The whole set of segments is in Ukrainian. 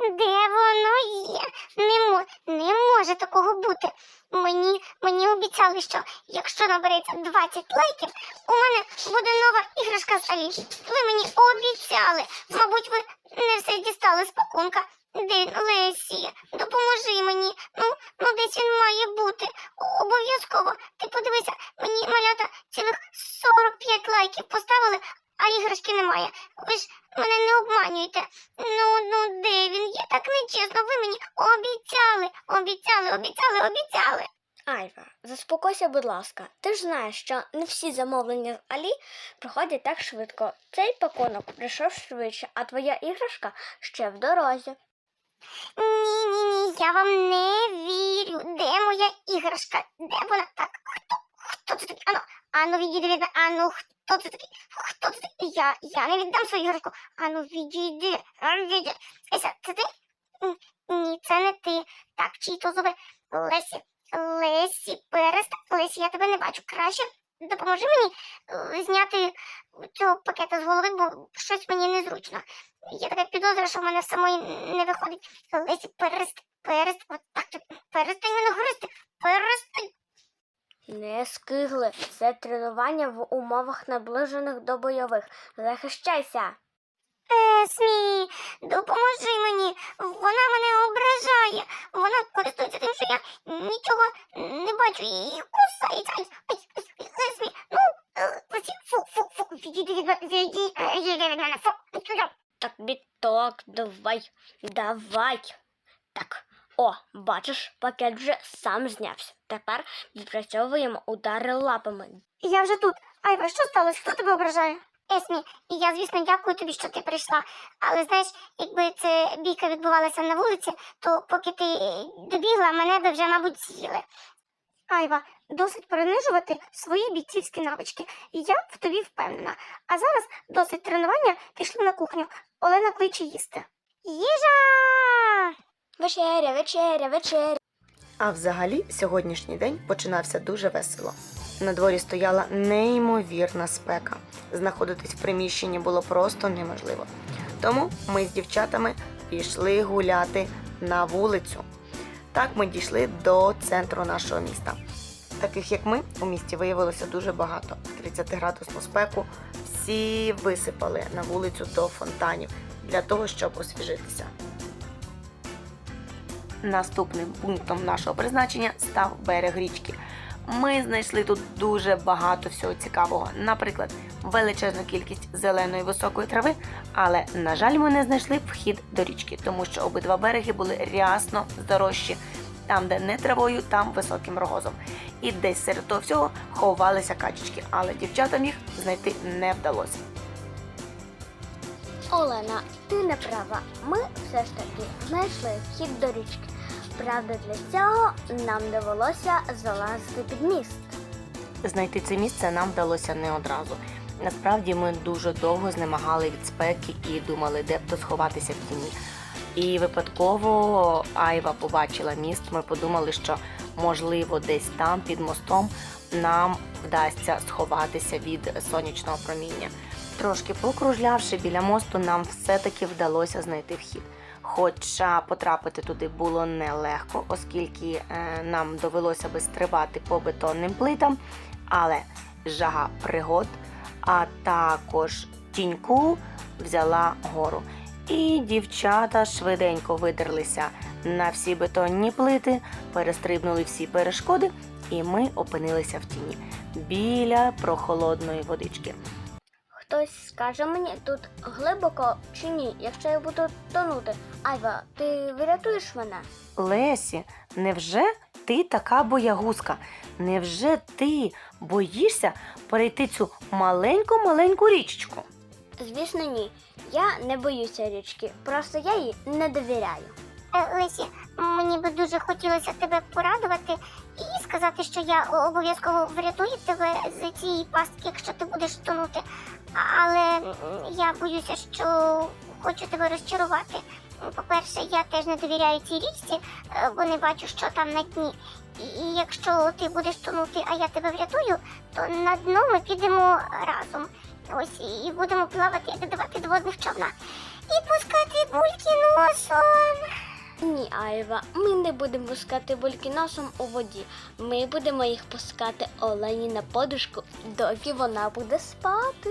Де воно є? Не, мо... не може такого бути. Мені, мені обіцяли, що якщо набереться 20 лайків, у мене буде нова іграшка з Алі. Ви мені обіцяли. Мабуть, ви не все дістали з пакунка. Де Лесі? Допоможи мені. Ну, ну десь він має бути. Обов'язково. Ти подивися, мені малята цілих 45 лайків поставили, а іграшки немає. Ви ж мене не обманюєте. Ну, ну де він? Є так нечесно. Ви мені обіцяли, обіцяли, обіцяли, обіцяли. Айва, заспокойся, будь ласка. Ти ж знаєш, що не всі замовлення з Алі проходять так швидко. Цей пакунок прийшов швидше, а твоя іграшка ще в дорозі. Ні, ні, ні, я вам не вірю. Де моя іграшка? Де вона? Так, хто? Хто це? Ану, ану, відійди від мене. Ану, хто це такий? Хто це такий? Я, я не віддам свою іграшку. Ану, відійди. Відійди. Леся, це ти? Ні, це не ти. Так, чиї то зуби? Лесі, Лесі, перестань. Лесі, я тебе не бачу. Краще допоможи мені е, зняти цього пакета з голови, бо щось мені незручно. Я така підозра, що в мене самої не виходить. Лесі, перестань, перестань, от так, перестань мене гристи, перестань. Не скигли. Це тренування в умовах наближених до бойових. Захищайся. Есмі, допоможи мені, вона мене ображає, вона користується тим, що я нічого не бачу і кусається. Есмі, ну, е, фу, фу, фу. Так, біток, давай, давай. Так, о, бачиш, пакет вже сам знявся. Тепер відпрацьовуємо удари лапами. Я вже тут. Айва, що сталося? Хто тебе ображає? Есмі, я, звісно, дякую тобі, що ти прийшла. Але знаєш, якби це бійка відбувалася на вулиці, то поки ти добігла, мене би вже, мабуть, з'їли. Айва, досить принижувати свої бійцівські навички. Я в тобі впевнена. А зараз досить тренування пішли на кухню. Олена кличе їсти. Їжа! Вечеря, вечеря, вечеря. А взагалі сьогоднішній день починався дуже весело. На дворі стояла неймовірна спека. Знаходитись в приміщенні було просто неможливо. Тому ми з дівчатами пішли гуляти на вулицю. Так ми дійшли до центру нашого міста. Таких як ми у місті виявилося дуже багато. 30-градусну спеку всі висипали на вулицю до фонтанів для того, щоб освіжитися. Наступним пунктом нашого призначення став берег річки. Ми знайшли тут дуже багато всього цікавого, наприклад, величезну кількість зеленої високої трави, але, на жаль, ми не знайшли вхід до річки, тому що обидва береги були рясно зарощі. Там, де не травою, там високим рогозом. І десь серед того всього ховалися качечки, але дівчатам їх знайти не вдалося. Олена, ти не права. Ми все ж таки знайшли вхід до річки. Правда, для цього нам довелося залазити під міст. Знайти це місце нам вдалося не одразу. Насправді ми дуже довго знемагали від спеки і думали, де б то сховатися в тіні. І випадково Айва побачила міст. Ми подумали, що можливо десь там, під мостом, нам вдасться сховатися від сонячного проміння. Трошки покружлявши біля мосту, нам все-таки вдалося знайти вхід. Хоча потрапити туди було нелегко, оскільки е, нам довелося би стрибати по бетонним плитам, але жага пригод, а також тіньку взяла гору. І дівчата швиденько видерлися на всі бетонні плити, перестрибнули всі перешкоди, і ми опинилися в тіні біля прохолодної водички. Хтось скаже мені тут глибоко чи ні, якщо я буду тонути. Айва, ти врятуєш мене? Лесі, невже ти така боягузка? Невже ти боїшся перейти цю маленьку-маленьку річечку? Звісно, ні. Я не боюся річки, просто я їй не довіряю. Е, Лесі, мені би дуже хотілося тебе порадувати і сказати, що я обов'язково врятую тебе з цієї пастки, якщо ти будеш тонути. Але я боюся, що хочу тебе розчарувати. По-перше, я теж не довіряю цій річці, е, бо не бачу, що там на дні. І- якщо ти будеш тонути, а я тебе врятую, то на дно ми підемо разом. Ось і будемо плавати, додавати до водних човна. І пускати бульки носом. Ні, Айва, ми не будемо пускати бульки носом у воді. Ми будемо їх пускати Олені на подушку, доки вона буде спати.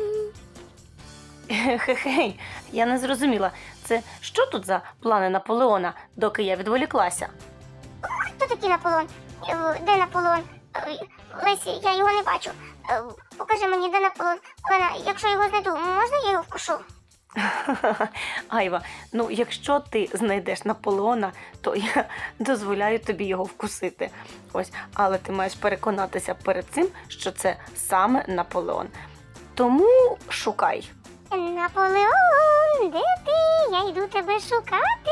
Хе-хей, я не зрозуміла. Це що тут за плани Наполеона, доки я відволіклася? Хто такий Наполеон? Е, Де Наполеон? Е, Лесі, я його не бачу. Е, Покажи мені, де Наполеон. Олена, якщо його знайду, можна я його вкушу? Айва, ну якщо ти знайдеш Наполеона, то я дозволяю тобі його вкусити. Ось, але ти маєш переконатися перед цим, що це саме Наполеон. Тому шукай. Наполеон, де ти? Я йду тебе шукати.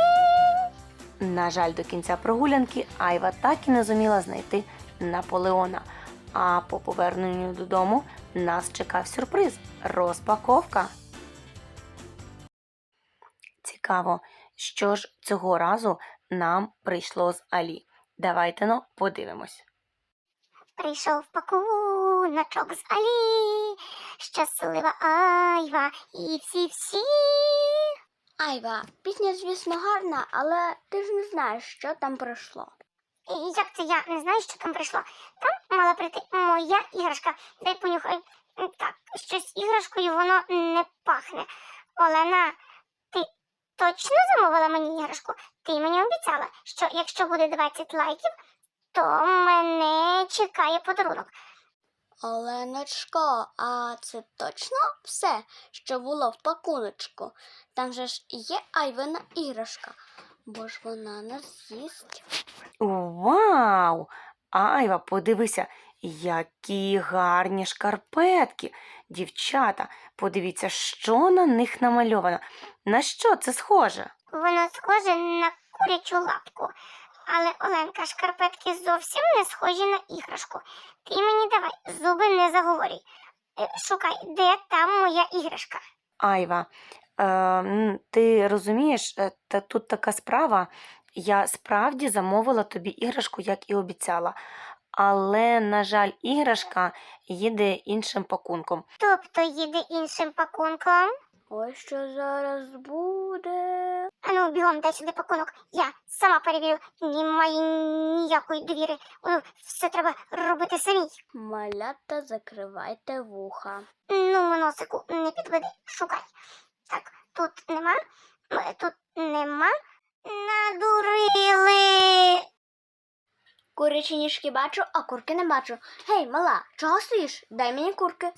На жаль, до кінця прогулянки Айва так і не зуміла знайти Наполеона. А по поверненню додому нас чекав сюрприз розпаковка. Цікаво, що ж цього разу нам прийшло з Алі. Давайте ну подивимось. Прийшов пакуночок з Алі, щаслива Айва і всі-всі. Айва, пісня, звісно, гарна, але ти ж не знаєш, що там пройшло. Як це я не знаю, що там прийшло? Там мала прийти моя іграшка. Дай понюхай. Так, щось іграшкою воно не пахне. Олена, точно замовила мені іграшку? Ти мені обіцяла, що якщо буде 20 лайків, то мене чекає подарунок. Оленочко, а це точно все, що було в пакуночку? Там же ж є Айвина іграшка, бо ж вона нас з'їсть. Вау! Айва, подивися, які гарні шкарпетки. Дівчата, подивіться, що на них намальовано. На що це схоже? Воно схоже на курячу лапку. Але Оленка, шкарпетки зовсім не схожі на іграшку. Ти мені давай, зуби не заговорюй. Е, Шукай, де там моя іграшка. Айва, е, ти розумієш, е, та тут така справа. Я справді замовила тобі іграшку, як і обіцяла. Але, на жаль, іграшка їде іншим пакунком. Тобто їде іншим пакунком. Ой, що зараз буде? Ану, бігом дай сюди пакунок. Я сама перевірю, немає ніякої довіри. О, все треба робити самій. Малята, закривайте вуха. Ну, носику, не підведи, шукай. Так, тут нема, е, тут нема. Курячі ніжки бачу, а курки не бачу. Гей, мала, чого стоїш? Дай мені курки.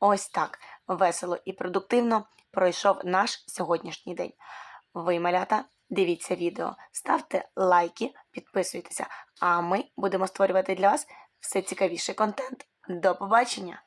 Ось так весело і продуктивно пройшов наш сьогоднішній день. Ви, малята, дивіться відео, ставте лайки, підписуйтеся, а ми будемо створювати для вас все цікавіший контент. До побачення!